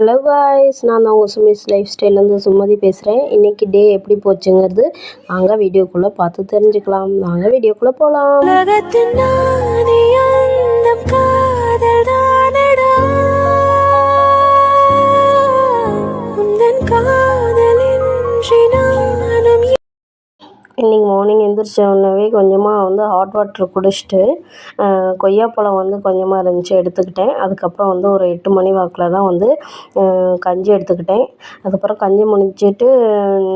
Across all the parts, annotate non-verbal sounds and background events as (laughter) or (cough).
Hello guys நான் தான் உங்கள் சுமிஸ் லைஃப் ஸ்டைல்லேருந்து சுமதி பேசுகிறேன் இன்றைக்கி டே எப்படி போச்சுங்கிறது நாங்கள் வீடியோக்குள்ளே பார்த்து தெரிஞ்சுக்கலாம். நாங்கள் வீடியோக்குள்ளே போகலாம் உலகத்தின் காதலின்றி இன்றைக்கி மார்னிங் எந்திரிச்ச உடனே கொஞ்சமாக வந்து ஹாட் வாட்டர் குடிச்சிட்டு கொய்யாப்பழம் வந்து கொஞ்சமாக இருந்துச்சு எடுத்துக்கிட்டேன். அதுக்கப்புறம் வந்து ஒரு எட்டு மணி வாக்கில் தான் வந்து கஞ்சி எடுத்துக்கிட்டேன். அதுக்கப்புறம் கஞ்சி முடிஞ்சிட்டு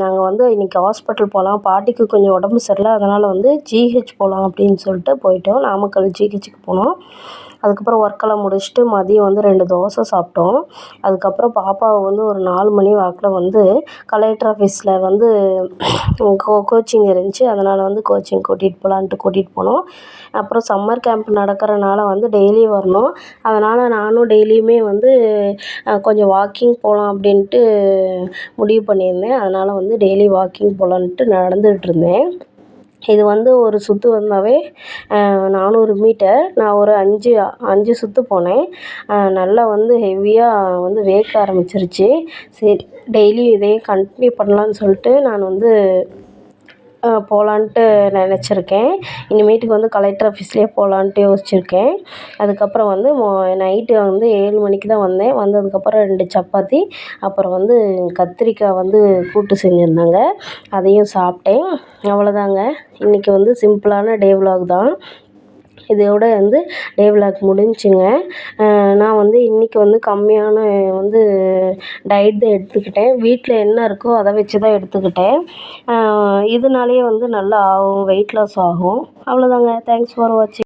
நாங்கள் வந்து இன்றைக்கி ஹாஸ்பிட்டல் போகலாம் பாட்டிக்கு கொஞ்சம் உடம்பு சரியில்லை அதனால் வந்து ஜிஹெச் போகலாம் அப்படின்னு சொல்லிட்டு போயிட்டோம். நாமக்கல் ஜிஹெச்சுக்கு போனோம். அதுக்கப்புறம் ஒர்க்கெல்லாம் முடிச்சுட்டு மதியம் வந்து ரெண்டு தோசை சாப்பிட்டோம். அதுக்கப்புறம் பாப்பாவை வந்து ஒரு நாலு மணி வாக்கில் வந்து கலெக்டர் ஆஃபீஸில் வந்து (clears throat) கோ கோச்சிங் இருந்துச்சு. அதனால் வந்து கோச்சிங் கூட்டிகிட்டு போகலான்ட்டு கூட்டிகிட்டு போனோம். அப்புறம் சம்மர் கேம்ப் நடக்கிறனால வந்து டெய்லி வரணும். அதனால் நானும் டெய்லியுமே வந்து கொஞ்சம் வாக்கிங் போகலாம் அப்படின்ட்டு முடிவு பண்ணியிருந்தேன். அதனால் வந்து டெய்லி வாக்கிங் போகலான்ட்டு நடந்துகிட்டு இருந்தேன். இது வந்து ஒரு சுற்று வந்தாவே நானூறு மீட்டர். நான் ஒரு அஞ்சு அஞ்சு சுற்று போனேன். நல்லா வந்து ஹெவியாக வந்து வேர்க்க ஆரம்பிச்சிருச்சு. சரி டெய்லியும் இதே கண்டினியூ பண்ணலான்னு சொல்லிட்டு நான் வந்து போகலான்ட்டு நினச்சிருக்கேன். இனிமேட்டுக்கு வந்து கலெக்டர் ஆஃபீஸ்லேயே போகலான்ட்டு யோசிச்சிருக்கேன். அதுக்கப்புறம் வந்து மோ நைட்டு வந்து ஏழு மணிக்கு தான் வந்தேன். வந்ததுக்கப்புறம் ரெண்டு சப்பாத்தி அப்புறம் வந்து கத்திரிக்காய் வந்து கூட்டு செஞ்சுருந்தாங்க. அதையும் சாப்பிட்டேன். அவ்வளோதாங்க. இன்றைக்கி வந்து சிம்பிளான டே விலாக் தான். இதோட வந்து டே விலாக் முடிஞ்சுங்க. நான் வந்து இன்றைக்கி வந்து கம்மியான வந்து டயட் தான் எடுத்துக்கிட்டேன். வீட்டில் என்ன இருக்கோ அதை வச்சு தான் எடுத்துக்கிட்டேன். இதனாலேயே வந்து நல்லா ஆகும் வெயிட் லாஸ் ஆகும். அவ்வளோதாங்க தேங்க்ஸ் ஃபார் வாட்சிங்